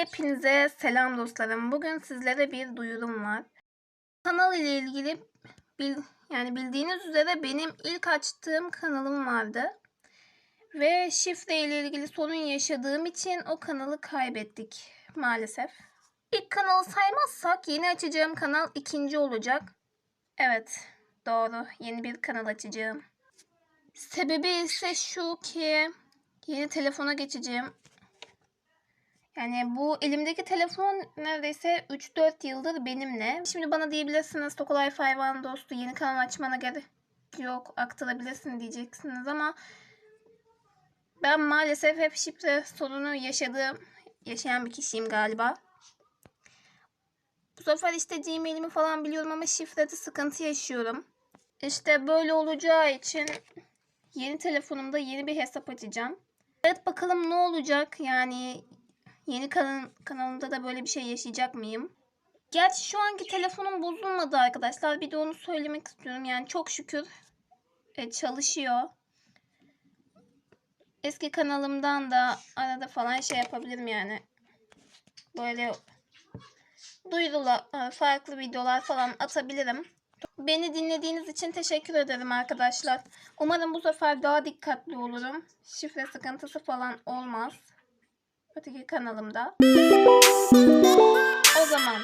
Hepinize selam dostlarım. Bugün sizlere bir duyurum var. Kanal ile ilgili bil, yani bildiğiniz üzere benim ilk açtığım kanalım vardı. Ve şifre ile ilgili sorun yaşadığım için o kanalı kaybettik maalesef. İlk kanalı saymazsak yeni açacağım kanal ikinci olacak. Evet doğru yeni bir kanal açacağım. Sebebi ise şu ki yeni telefona geçeceğim. Yani bu elimdeki telefon neredeyse 3-4 yıldır benimle. Şimdi bana diyebilirsiniz Tokolay Hayvan dostu yeni kanal açmana gerek yok aktarabilirsin diyeceksiniz ama ben maalesef hep şifre sorunu yaşadığım, yaşayan bir kişiyim galiba. Bu sefer işte Gmail'imi falan biliyorum ama şifrede sıkıntı yaşıyorum. İşte böyle olacağı için yeni telefonumda yeni bir hesap açacağım. Evet bakalım ne olacak yani yeni kanal, kanalımda da böyle bir şey yaşayacak mıyım? Gerçi şu anki telefonum bozulmadı arkadaşlar. Bir de onu söylemek istiyorum. Yani çok şükür e, çalışıyor. Eski kanalımdan da arada falan şey yapabilirim yani. Böyle duyurular, e, farklı videolar falan atabilirim. Beni dinlediğiniz için teşekkür ederim arkadaşlar. Umarım bu sefer daha dikkatli olurum. Şifre sıkıntısı falan olmaz. Öteki kanalımda. O zaman